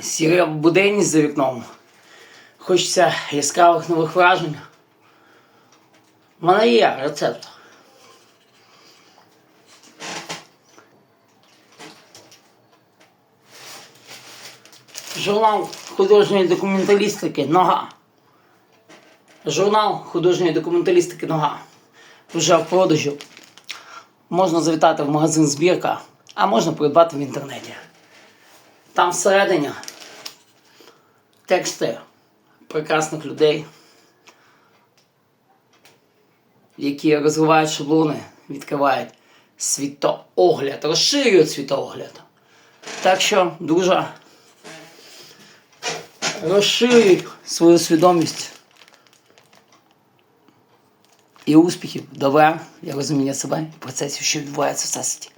Сіра буденність за вікном. Хочеться яскравих нових вражень. У мене є рецепт. Журнал художньої документалістики Нога. Журнал художньої документалістики Нога. Вже в продажу. Можна завітати в магазин збірка, а можна придбати в інтернеті. Там всередині тексти прекрасних людей, які розвивають шаблони, відкривають світоогляд, розширюють світоогляд. Так що дуже розширюй свою свідомість і успіхів, добра, і розуміння себе і процесів, що відбувається в всесвіті.